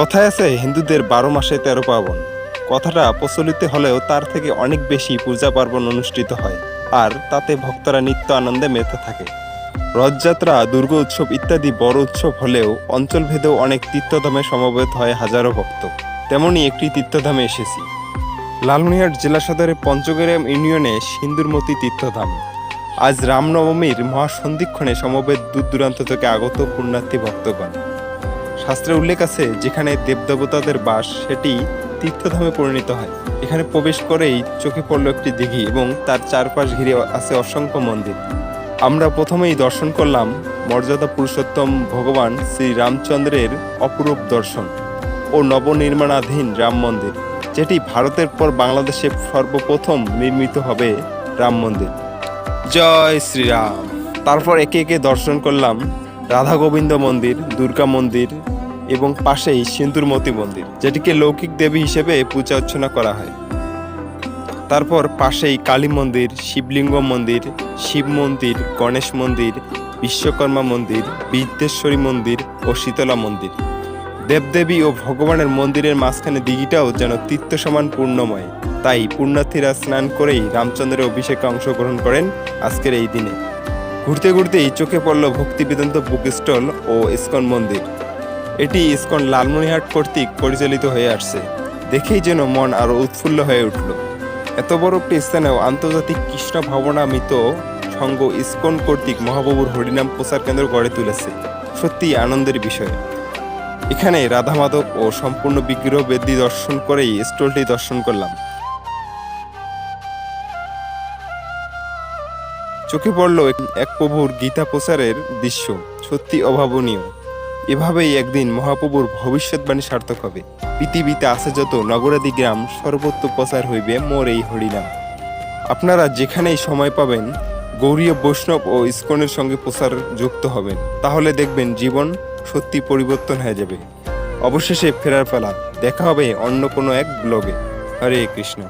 কথায় আছে, হিন্দুদের বারো মাসে তেরো পার্বণ। কথাটা প্রচলিত হলেও তার থেকে অনেক বেশি পূজা পার্বণ অনুষ্ঠিত হয়, আর তাতে ভক্তরা নিত্য আনন্দে মেতে থাকে। রথযাত্রা, দুর্গ উৎসব ইত্যাদি বড় উৎসব হলেও অঞ্চলভেদেও অনেক তীর্থধামে সমবেত হয় হাজারো ভক্ত। তেমনই একটি তীর্থধামে এসেছি। লালমনিরহাট জেলা সদরের পঞ্চগ্রাম ইউনিয়নে সিন্দুরমতি তীর্থধাম। আজ রামনবমীর মহাসন্ধিক্ষণে সমবেত দূর দূরান্ত থেকে আগত পুণ্যার্থী ভক্তগণ। শাস্ত্রে উল্লেখ আছে, যেখানে দেবদেবতাদের বাস সেটি তীর্থধামে পরিণত হয়। এখানে প্রবেশ করেই চোখে পড়ল একটি দিঘি এবং তার চারপাশ ঘিরে আছে অসংখ্য মন্দির। আমরা প্রথমেই দর্শন করলাম মর্যাদা পুরুষোত্তম ভগবান শ্রী রামচন্দ্রের অপরূপ দর্শন ও নবনির্মাণাধীন রাম মন্দির, যেটি ভারতের পর বাংলাদেশে সর্বপ্রথম নির্মিত হবে রাম মন্দির। জয় শ্রীরাম। তারপর একে একে দর্শন করলাম রাধা গোবিন্দ মন্দির, দুর্গা মন্দির এবং পাশেই সিন্দুর মতি মন্দির, যেটিকে লৌকিক দেবী হিসেবে পূজা অর্চনা করা হয়। তারপর পাশেই কালী মন্দির, শিবলিঙ্গ মন্দির, শিব মন্দির, গণেশ মন্দির, বিশ্বকর্মা মন্দির, বিদ্যেশ্বরী মন্দির ও শীতলা মন্দির। দেবদেবী ও ভগবানের মন্দিরের মাঝখানে দিঘিটাও যেন তীর্থ সমান পূর্ণময়। তাই পুণ্যার্থীরা স্নান করেই রামচন্দ্রের অভিষেকে অংশগ্রহণ করেন আজকের এই দিনে। ঘুরতে ঘুরতেই চোখে পড়ল ভক্তি বেদান্ত বুক স্টল ও ইস্কন মন্দির। এটি ইস্কন লালমনিহাট কর্তৃক পরিচালিত হয়ে আসছে। দেখেই যেন মন আরও উৎফুল্ল হয়ে উঠল। এত বড় একটি স্থানেও আন্তর্জাতিক কৃষ্ণ ভাবনামিত সংঘ ইস্কন কর্তৃক মহাপ্রভুর হরিনাম প্রচার কেন্দ্র গড়ে তুলেছে। সত্যি আনন্দের বিষয়। এখানে রাধা মাধব ও সম্পূর্ণ বিগ্রহ বেদি দর্শন করেই স্টলটি দর্শন করলাম। চোখে পড়ল এক প্রভুর গীতা প্রচারের দৃশ্য। সত্যি অভাবনীয়। এভাবেই একদিন মহাপ্রভুর ভবিষ্যৎবাণী সার্থক হবে। পৃথিবীতে আছে যত নগরাদি গ্রাম সর্বত্র প্রচার হইবে মোর এই হরিনাম। আপনারা যেখানেই সময় পাবেন, গৌরীয় বৈষ্ণব ও ইস্কনের সঙ্গে প্রচার যুক্ত হবেন। তাহলে দেখবেন জীবন সত্যি পরিবর্তন হয়ে যাবে। অবশেষে ফেরার পালা। দেখা হবে অন্য কোনো এক ব্লগে। হরে কৃষ্ণ।